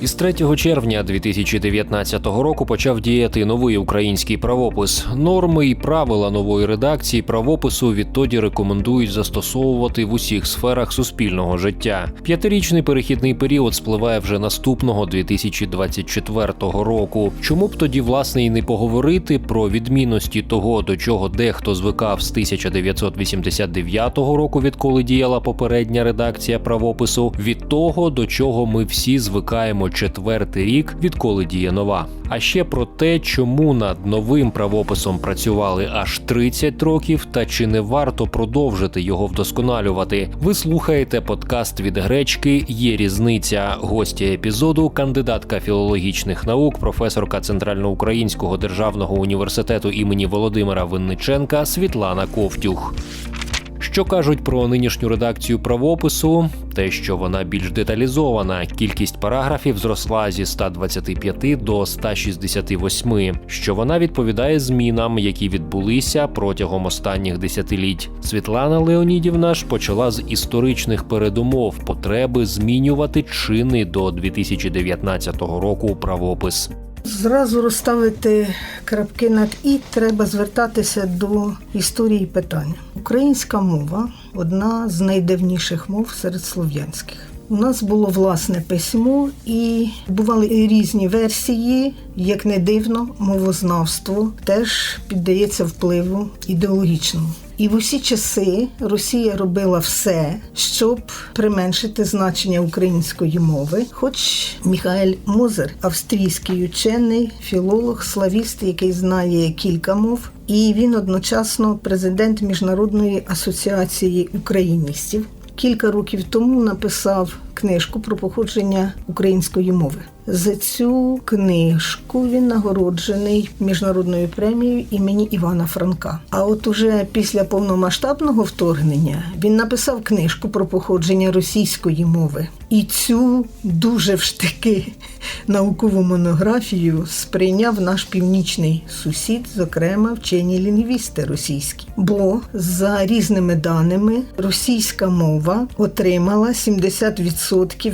Із 3 червня 2019 року почав діяти новий український правопис. Норми і правила нової редакції правопису відтоді рекомендують застосовувати в усіх сферах суспільного життя. П'ятирічний перехідний період спливає вже наступного 2024 року. Чому б тоді власне і не поговорити про відмінності того, до чого дехто звикав з 1989 року, відколи діяла попередня редакція правопису, від того, до чого ми всі звикаємо четвертий рік, відколи діє нова. А ще про те, чому над новим правописом працювали аж 30 років, та чи не варто продовжити його вдосконалювати. Ви слухаєте подкаст від гречки. Є різниця. Гостя епізоду, кандидатка філологічних наук, професорка Центральноукраїнського державного університету імені Володимира Винниченка Світлана Ковтюх. Що кажуть про нинішню редакцію правопису? Те, що вона більш деталізована, кількість параграфів зросла зі 125 до 168, що вона відповідає змінам, які відбулися протягом останніх десятиліть. Світлана Леонідівна ж почала з історичних передумов потреби змінювати чинний до 2019 року правопис. Зразу розставити крапки над і треба звертатися до історії питання. Українська мова одна з найдавніших мов серед слов'янських. У нас було власне письмо, і бували різні версії. Як не дивно, мовознавство теж піддається впливу ідеологічному. І в усі часи Росія робила все, щоб применшити значення української мови. Хоч Міхаель Мозер, австрійський учений, філолог, славіст, який знає кілька мов, і він одночасно президент Міжнародної асоціації україністів. Кілька років тому написав книжку про походження української мови. За цю книжку він нагороджений міжнародною премією імені Івана Франка. А от уже після повномасштабного вторгнення він написав книжку про походження російської мови. І цю дуже вштики наукову монографію сприйняв наш північний сусід, зокрема вчені лінгвісти російські. Бо за різними даними російська мова отримала 70%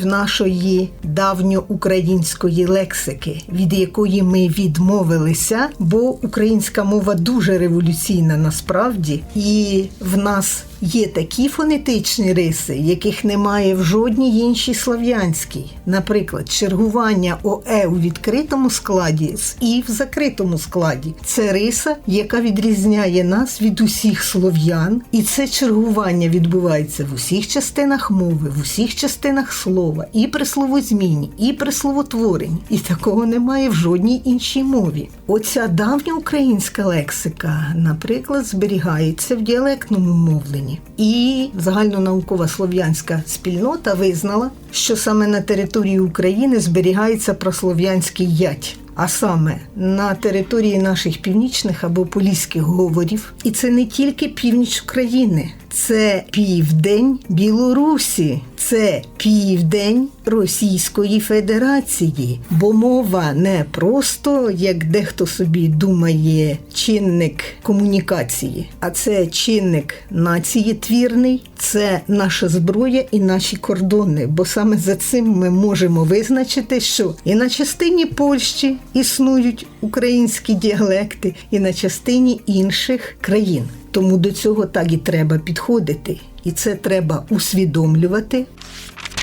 нашої давньоукраїнської лексики, від якої ми відмовилися, бо українська мова дуже революційна насправді, і в нас Є такі фонетичні риси, яких немає в жодній іншій слов'янській. Наприклад, чергування ОЕ у відкритому складі з І в закритому складі. Це риса, яка відрізняє нас від усіх слов'ян, і це чергування відбувається в усіх частинах мови, в усіх частинах слова, і при словозміні, і при словотворенні. І такого немає в жодній іншій мові. Оця давня українська лексика, наприклад, зберігається в діалектному мовленні. І загальнонаукова слов'янська спільнота визнала, що саме на території України зберігається прослов'янський ять. А саме на території наших північних або поліських говорів, і це не тільки північ України, це південь Білорусі, це південь Російської Федерації, бо мова не просто, як дехто собі думає, чинник комунікації, а це чинник нації твірний, це наша зброя і наші кордони. Бо саме за цим ми можемо визначити, що і на частині Польщі існують українські діалекти, і на частині інших країн. Тому до цього так і треба підходити, і це треба усвідомлювати.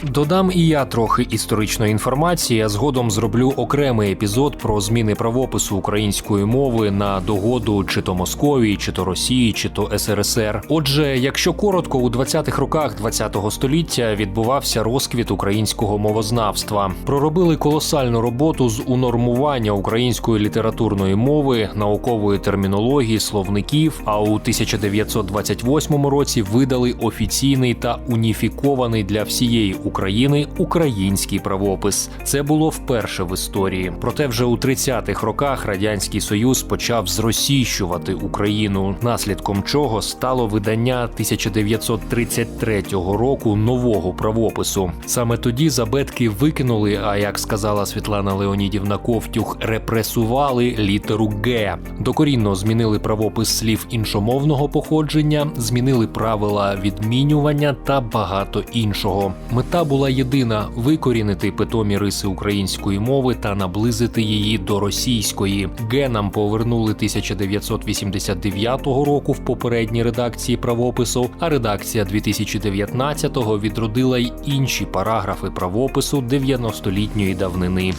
Додам і я трохи історичної інформації, згодом зроблю окремий епізод про зміни правопису української мови на догоду чи то Московії, чи то Росії, чи то СРСР. Отже, якщо коротко, у 20-х роках ХХ століття відбувався розквіт українського мовознавства. Проробили колосальну роботу з унормування української літературної мови, наукової термінології, словників. А у 1928 році видали офіційний та уніфікований для всієї України український правопис. Це було вперше в історії. Проте вже у 30-х роках радянський союз почав зросійщувати Україну, наслідком чого стало видання 1933 року нового правопису. Саме тоді забетки викинули. А як сказала Світлана Леонідівна Ковтюх, репресували літеру Г. Докорінно змінили правопис слів іншомовного походження, змінили правила відмінювання та багато іншого. Мета Мета була єдина викорінити питомі риси української мови та наблизити її до російської. Генам нам повернули 1989 року в попередній редакції правопису, а редакція 2019-го відродила й інші параграфи правопису 90-літньої давнини.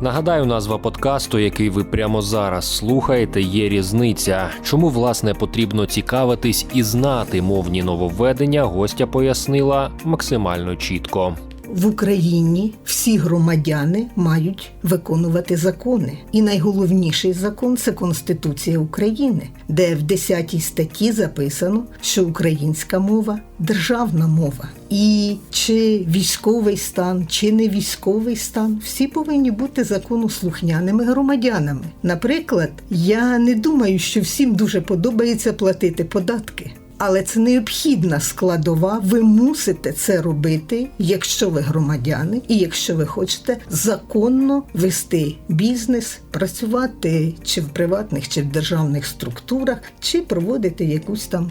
Нагадаю, назва подкасту, який ви прямо зараз слухаєте, є різниця. Чому власне потрібно цікавитись і знати мовні нововведення, гостя пояснила максимально чітко. В Україні всі громадяни мають виконувати закони. І найголовніший закон це Конституція України, де в 10 статті записано, що українська мова державна мова. І чи військовий стан, чи не військовий стан, всі повинні бути законослухняними громадянами. Наприклад, я не думаю, що всім дуже подобається платити податки. Але це необхідна складова. Ви мусите це робити, якщо ви громадяни, і якщо ви хочете законно вести бізнес, працювати чи в приватних, чи в державних структурах, чи проводити якусь там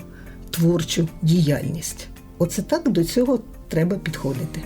творчу діяльність. Оце так до цього треба підходити.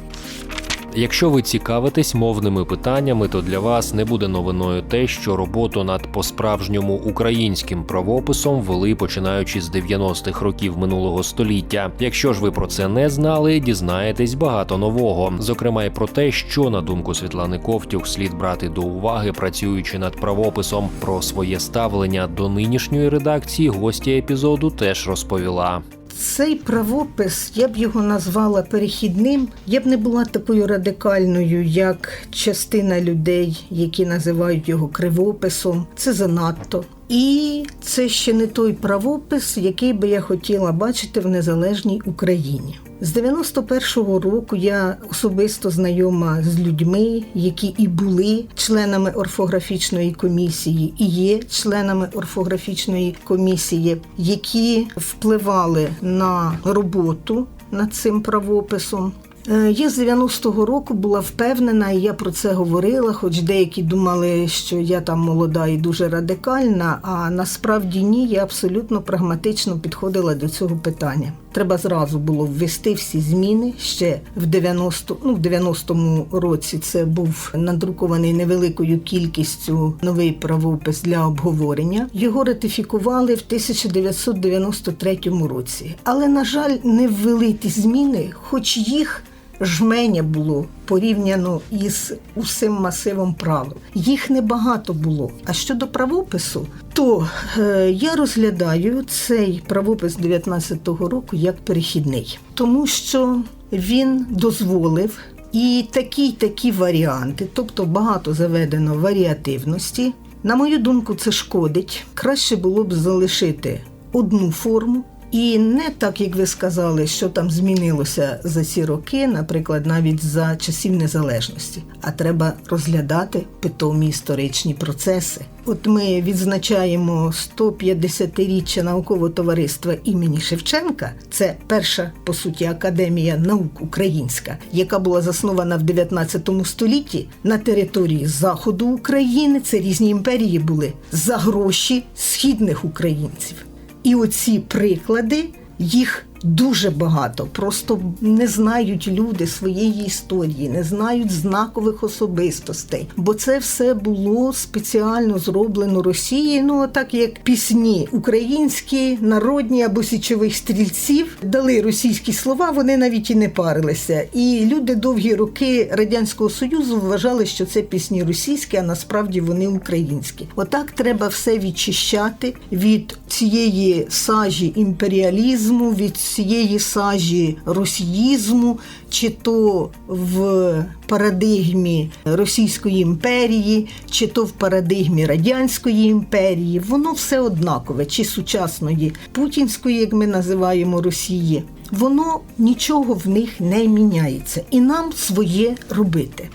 Якщо ви цікавитесь мовними питаннями, то для вас не буде новиною те, що роботу над по-справжньому українським правописом вели починаючи з 90-х років минулого століття. Якщо ж ви про це не знали, дізнаєтесь багато нового, зокрема й про те, що на думку Світлани Ковтюх слід брати до уваги, працюючи над правописом. Про своє ставлення до нинішньої редакції гостя епізоду теж розповіла. Цей правопис, я б його назвала перехідним. Я б не була такою радикальною, як частина людей, які називають його кривописом. Це занадто. І це ще не той правопис, який би я хотіла бачити в незалежній Україні. З 91-го року я особисто знайома з людьми, які і були членами орфографічної комісії, і є членами орфографічної комісії, які впливали на роботу над цим правописом. Е, Я з 90-го року була впевнена, і я про це говорила, хоч деякі думали, що я там молода і дуже радикальна, а насправді ні, я абсолютно прагматично підходила до цього питання. Треба зразу було ввести всі зміни ще в 90, ну, в 90-му році. Це був надрукований невеликою кількістю новий правопис для обговорення. Його ратифікували в 1993 році. Але, на жаль, не ввели ті зміни, хоч їх жменя було порівняно із усім масивом правил. Їх небагато було. А щодо правопису, то е, я розглядаю цей правопис 19-го року як перехідний, тому що він дозволив. І такі такі варіанти, тобто багато заведено варіативності. На мою думку, це шкодить. Краще було б залишити одну форму, і не так, як ви сказали, що там змінилося за ці роки, наприклад, навіть за часів незалежності. А треба розглядати питомі історичні процеси. От ми відзначаємо 150-річчя наукового товариства імені Шевченка. Це перша по суті академія наук українська, яка була заснована в 19 столітті на території заходу України. Це різні імперії були за гроші східних українців. І оці приклади їх дуже багато. Просто не знають люди своєї історії, не знають знакових особистостей. Бо це все було спеціально зроблено Росією. Ну так як пісні українські, народні або січових стрільців дали російські слова, вони навіть і не парилися. І люди довгі роки радянського союзу вважали, що це пісні російські, а насправді вони українські. Отак треба все відчищати від цієї сажі імперіалізму, від цієї сажі росіїзму, чи то в парадигмі Російської імперії, чи то в парадигмі Радянської імперії. Воно все однакове, чи сучасної путінської, як ми називаємо Росії. Воно нічого в них не міняється, і нам своє робити.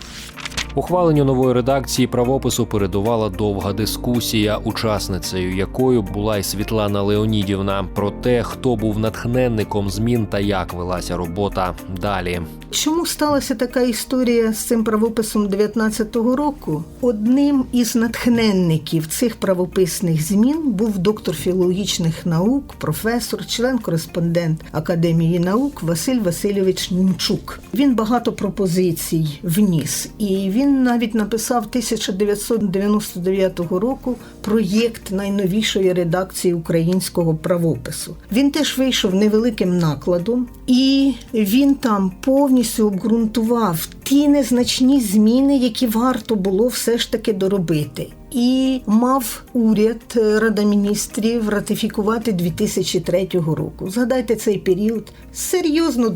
Ухваленню нової редакції правопису передувала довга дискусія, учасницею якою була й Світлана Леонідівна про те, хто був натхненником змін та як велася робота далі. Чому сталася така історія з цим правописом 19-го року? Одним із натхненників цих правописних змін був доктор філологічних наук, професор, член-кореспондент Академії наук Василь Васильович Німчук. Він багато пропозицій вніс, і він навіть написав 1999 року проєкт найновішої редакції українського правопису. Він теж вийшов невеликим накладом, і він там повністю обґрунтував ті незначні зміни, які варто було все ж таки доробити. І мав уряд е, Рада міністрів ратифікувати 2003 року. Згадайте цей період серйозно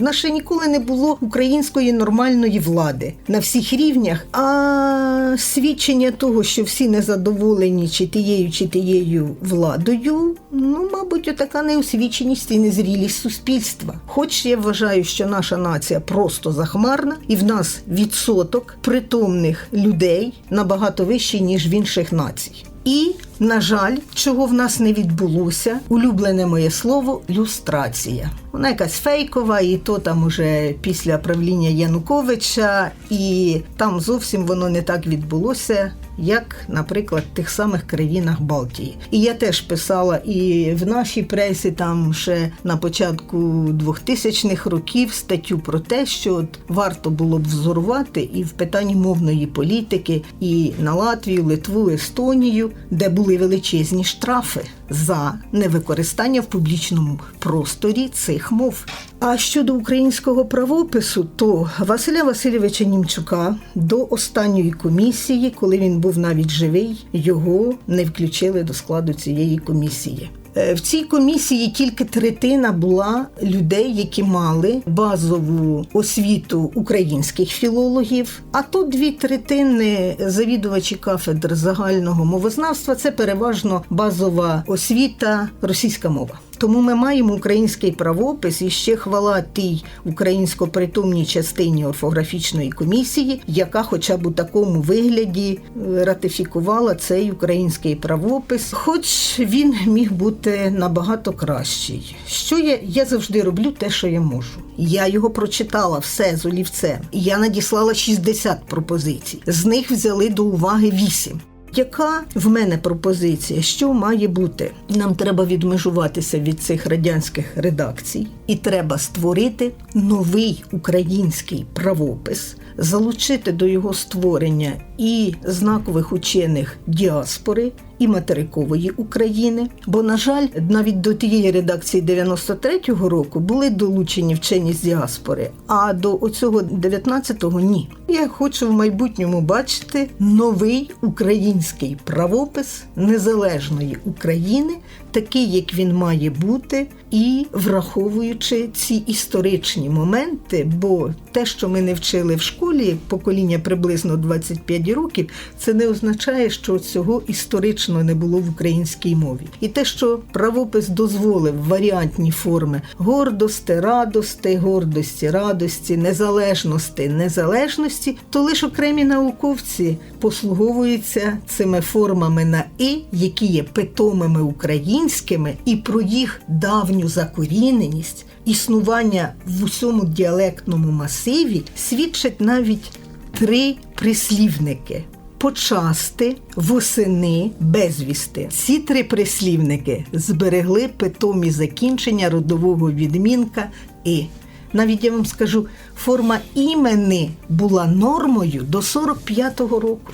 нас ще ніколи не було української нормальної влади на всіх рівнях. А свідчення того, що всі незадоволені чи тією, чи тією владою, ну мабуть, така неосвіченість і незрілість суспільства. Хоч я вважаю, що наша нація просто захмарна, і в нас відсоток притомних людей набагато вищий, ніж в інших націй. І, на жаль, чого в нас не відбулося, улюблене моє слово люстрація. Вона якась фейкова, і то там уже після правління Януковича, і там зовсім воно не так відбулося, як, наприклад, в тих самих країнах Балтії. І я теж писала і в нашій пресі, там ще на початку 2000-х років статтю про те, що от варто було б взорвати і в питанні мовної політики, і на Латвію, Литву, Естонію, де були величезні штрафи за невикористання в публічному просторі цих мов. А щодо українського правопису, то Василя Васильовича Німчука до останньої комісії, коли він був навіть живий, його не включили до складу цієї комісії. Е, В цій комісії тільки третина була людей, які мали базову освіту українських філологів, а то дві третини завідувачі кафедр загального мовознавства це переважно базова освіта, російська мова. Тому ми маємо український правопис і ще хвала тій українсько-притомній частині орфографічної комісії, яка, хоча б у такому вигляді, е, ратифікувала цей український правопис, хоч він міг бути набагато кращий. Що я, я завжди роблю те, що я можу. Я його прочитала все з олівцем. Я надіслала 60 пропозицій. З них взяли до уваги 8. Яка в мене пропозиція? Що має бути? Нам треба відмежуватися від цих радянських редакцій, і треба створити новий український правопис, залучити до його створення і знакових учених діаспори. І материкової України, бо, на жаль, навіть до тієї редакції 93-го року були долучені вчені з діаспори, а до оцього 19-го ні. Я хочу в майбутньому бачити новий український правопис незалежної України, такий, як він має бути, і враховуючи ці історичні моменти, бо те, що ми не вчили в школі, покоління приблизно 25 років, це не означає, що цього історично не було в українській мові. І те, що правопис дозволив варіантні форми гордости, радости, гордості, радості, незалежності, незалежності, то лише окремі науковці послуговуються цими формами на і, які є питомими українськими, і про їх давню закоріненість. Існування в усьому діалектному масиві свідчать навіть три прислівники почасти, восени, безвісти. Ці три прислівники зберегли питомі закінчення родового відмінка і. Навіть я вам скажу, форма імени була нормою до 45-го року.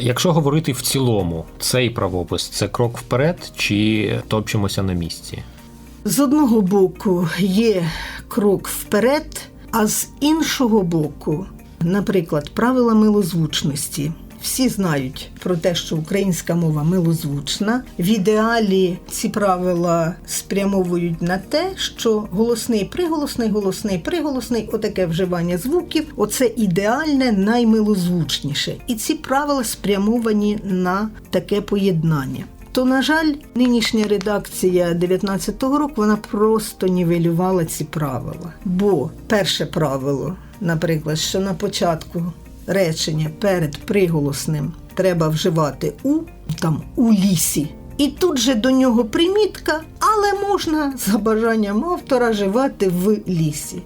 Якщо говорити в цілому, цей правопис це крок вперед чи топчемося на місці? З одного боку є крок вперед, а з іншого боку, наприклад, правила милозвучності. Всі знають про те, що українська мова милозвучна. В ідеалі ці правила спрямовують на те, що голосний приголосний, голосний приголосний, отаке вживання звуків оце ідеальне, наймилозвучніше. І ці правила спрямовані на таке поєднання. То, на жаль, нинішня редакція 19-го року вона просто нівелювала ці правила. Бо перше правило, наприклад, що на початку речення перед приголосним треба вживати у там у лісі. І тут же до нього примітка, але можна за бажанням автора живати в лісі.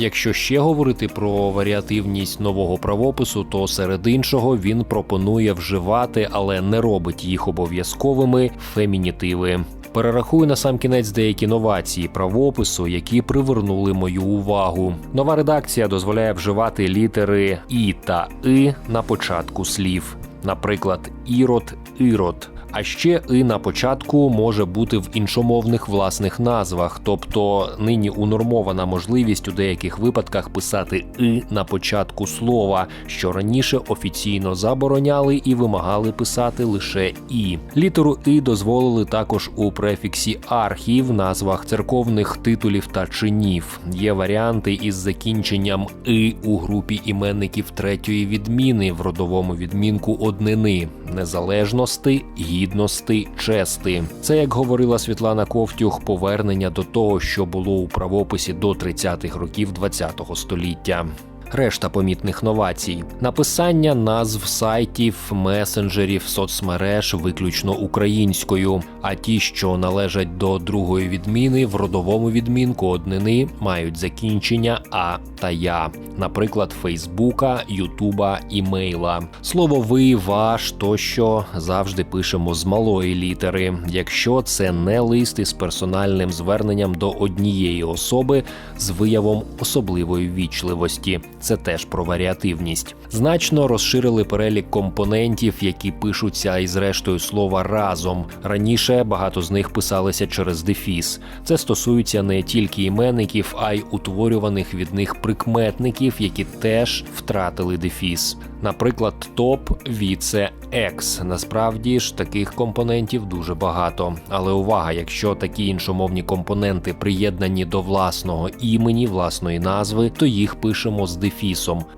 Якщо ще говорити про варіативність нового правопису, то серед іншого він пропонує вживати, але не робить їх обов'язковими фемінітиви. Перерахую на сам кінець деякі новації правопису, які привернули мою увагу. Нова редакція дозволяє вживати літери і та и на початку слів, наприклад, ірод, ірод. А ще і на початку може бути в іншомовних власних назвах, тобто нині унормована можливість у деяких випадках писати и на початку слова, що раніше офіційно забороняли і вимагали писати лише і. Літеру і дозволили також у префіксі архі в назвах церковних титулів та чинів. Є варіанти із закінченням и у групі іменників третьої відміни в родовому відмінку однини незалежності, гідності, чести. Це, як говорила Світлана Ковтюх, повернення до того, що було у правописі до 30-х років ХХ століття. Решта помітних новацій: написання назв сайтів, месенджерів, соцмереж виключно українською. А ті, що належать до другої відміни, в родовому відмінку однини мають закінчення а та я, наприклад, Фейсбука, Ютуба, імейла. Слово ви, ваш тощо завжди пишемо з малої літери, якщо це не лист із персональним зверненням до однієї особи з виявом особливої вічливості. Це теж про варіативність. Значно розширили перелік компонентів, які пишуться із рештою слова разом. Раніше багато з них писалися через дефіс. Це стосується не тільки іменників, а й утворюваних від них прикметників, які теж втратили дефіс. Наприклад, топ, віце, екс. Насправді ж таких компонентів дуже багато. Але увага, якщо такі іншомовні компоненти приєднані до власного імені, власної назви, то їх пишемо з дефісом: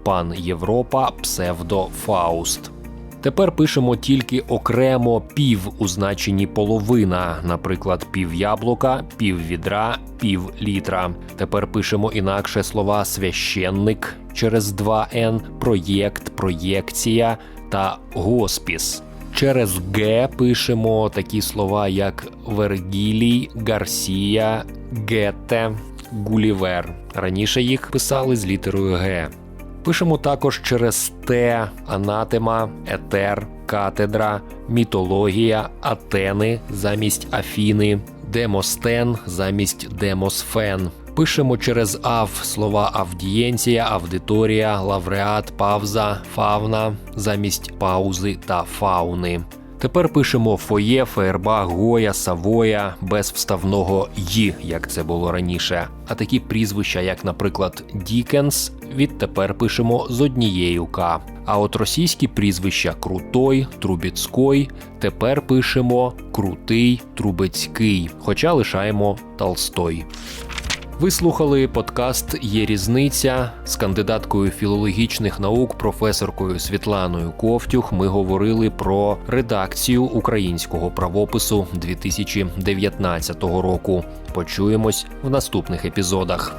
пан Європа, псевдо Фауст. Тепер пишемо тільки окремо пів у значенні половина, наприклад, пів яблука, пів відра, пів літра. Тепер пишемо інакше слова священник через 2 н, проєкт, проєкція та госпіс. Через Г пишемо такі слова, як Вергілій, Гарсія, Гете, Гулівер. Раніше їх писали з літерою Г. Пишемо також через Т, анатема, етер, катедра, мітологія, атени замість Афіни, демостен замість демосфен. Пишемо через ав слова авдієнція, авдиторія, лавреат, павза, фавна замість паузи та фауни. Тепер пишемо фоє, феєрбах, гоя, савоя без вставного й, як це було раніше. А такі прізвища, як, наприклад, Дікенс, відтепер пишемо з однією К. А от російські прізвища Крутой, Трубіцькой тепер пишемо Крутий, Трубецький, хоча лишаємо Толстой. Ви слухали подкаст Є різниця з кандидаткою філологічних наук, професоркою Світланою Ковтюх. Ми говорили про редакцію українського правопису 2019 року. Почуємось в наступних епізодах.